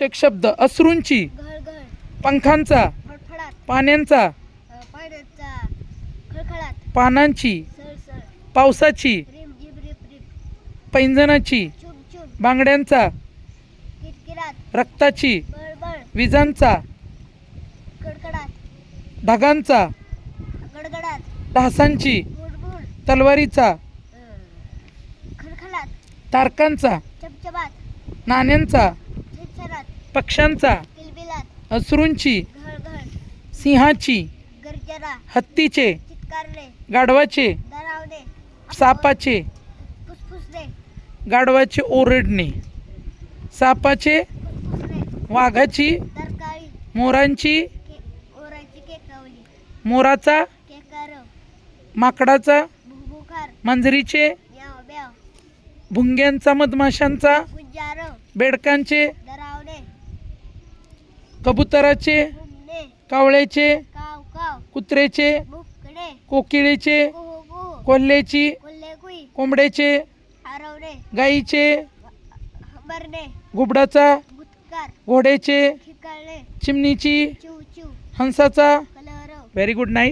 आवश्यक शब्द अश्रूंची पंखांचा पाण्यांचा पानांची पावसाची पैंजणाची बांगड्यांचा रक्ताची विजांचा ढगांचा ढासांची तलवारीचा तारकांचा नाण्यांचा पक्ष्यांचा अश्रूंची सिंहाची हत्तीचे गाढवाचे सापाचे गाढवाचे ओरडणे सापाचे वाघाची मोरांची मोराचा माकडाचा मांजरीचे भुंग्यांचा मधमाशांचा बेडकांचे कबुतराचे कावळ्याचे बुकडे. कोकिळेचे कोल्ह्याची कोंबड्याचे गाईचे घुबडाचा घोड्याचे चिमणीची हंसाचा. Very good nice